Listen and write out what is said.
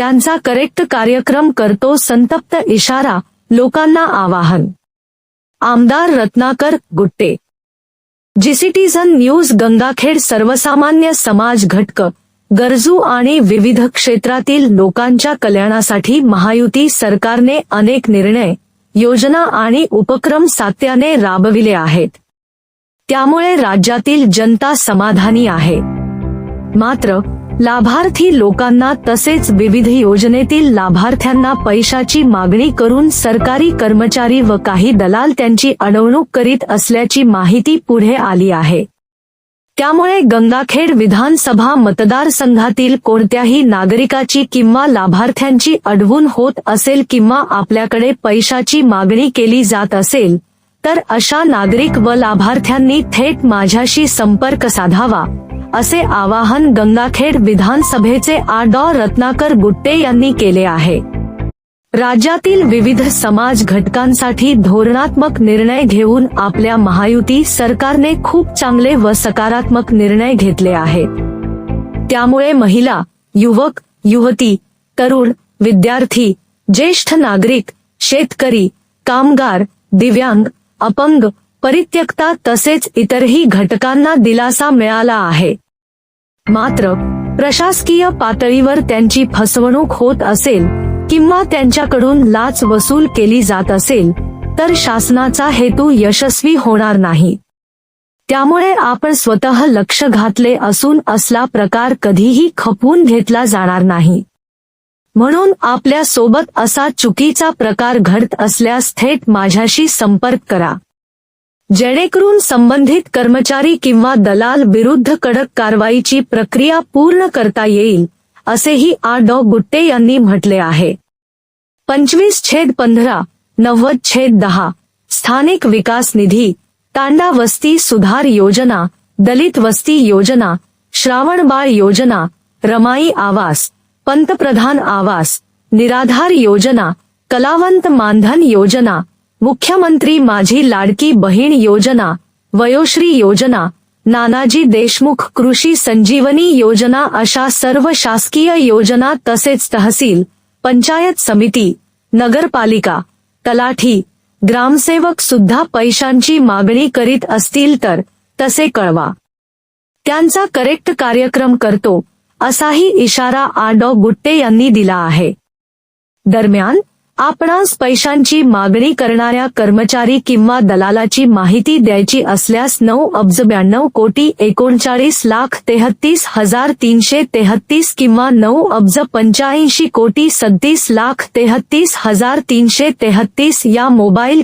त्यांचा करेक्ट कार्यक्रम करतो संतप्त इशारा लोकांना आवाहन. आमदार रत्नाकर गुट्टे. जीसीटीझन न्यूज गंगाखेड सर्वसामान्य समाज घटक गरजू आणि विविध क्षेत्रातील लोकांच्या कल्याणासाठी महायुती सरकारने अनेक निर्णय योजना आणि उपक्रम सात्याने राबविले आहेत. त्यामुळे राज्यातील जनता समाधानी आहे. मात्र लाभार्थी लोकांना तसेच विविध योजनेतील लाभार्थ्यांना पैशाची मागणी करून सरकारी कर्मचारी व काही दलाल त्यांची अडवणूक करीत असल्याची माहिती पुढे आली आहे. त्यामुळे गंगाखेड विधानसभा मतदारसंघातील कोणत्याही नागरिकाची किंवा लाभार्थ्यांची अडवून होत असेल किंवा आपल्याकडे पैशाची मागणी केली जात असेल तर अशा नागरिक व लाभार्थ्यांनी थेट माझ्याशी संपर्क साधावा. असे आवाहन गंगाखेड विधानसभेचे आडॉ रत्नाकर गुट्टे यांनी केले आहे. राज्यातील विविध समाज घटकांसाठी धोरणात्मक निर्णय घेऊन आपल्या महायुती सरकारने खूप चांगले व सकारात्मक निर्णय घेतले आहेत त्यामुळे महिला, युवक, युवती, तरुण, विद्यार्थी, ज्येष्ठ नागरिक, शेतकरी, कामगार, दिव्यांग, अपंग परित्यक्ता तसेच इतरही घटकांना दिलासा मिळाला आहे. मात्र प्रशासकीय पातळीवर त्यांची फसवणूक होत असेल किंवा त्यांच्याकडून लाच वसूल केली जात असेल तर शासनाचा हेतू यशस्वी होणार नाही. त्यामुळे आपण स्वतः लक्ष घातले असून असला प्रकार कधीही खपवून घेतला जाणार नाही. म्हणून आपल्यासोबत असा चुकीचा प्रकार घडत असल्यास थेट माझ्याशी संपर्क करा. जेणेकरून संबंधित कर्मचारी किंवा दलाल विरुद्ध कडक कारवाईची प्रक्रिया पूर्ण करता येईल, असेही आ डॉ गुट्टे यांनी म्हटले आहे. पंचवीस छेद पंधरा, नव्वद छेद दहा, स्थानिक विकास निधी, तांडा वस्ती सुधार योजना, दलित वस्ती योजना श्रावणबाळ योजना, रमाई आवास, पंतप्रधान आवास, निराधार योजना, कलावंत मानधन योजना मुख्यमंत्री माझी लाडकी बहीण योजना वयोश्री योजना नानाजी देशमुख कृषी संजीवनी योजना अशा सर्व शासकीय योजना तसेच तहसील पंचायत समिती नगरपालिका तलाठी ग्रामसेवक सुद्धा पैशांची मागणी करीत असतील तर तसे कळवा. त्यांचा करेक्ट कार्यक्रम करतो असाही इशारा आ डॉ गुट्टे यांनी दिला आहे. दरम्यान आपणास पैशांची मागणी करणाऱ्या कर्मचारी किंवा दलालाची माहिती द्यायची असल्यास नऊ अब्ज ब्याण्णव कोटी एकोणचाळीस लाख तेहतीस हजार तीनशे तेहतीस किंवा नऊ अब्ज पंच्याऐंशी कोटी सत्तीस लाख तेहतीस हजार तीनशे तेहतीस या मोबाईल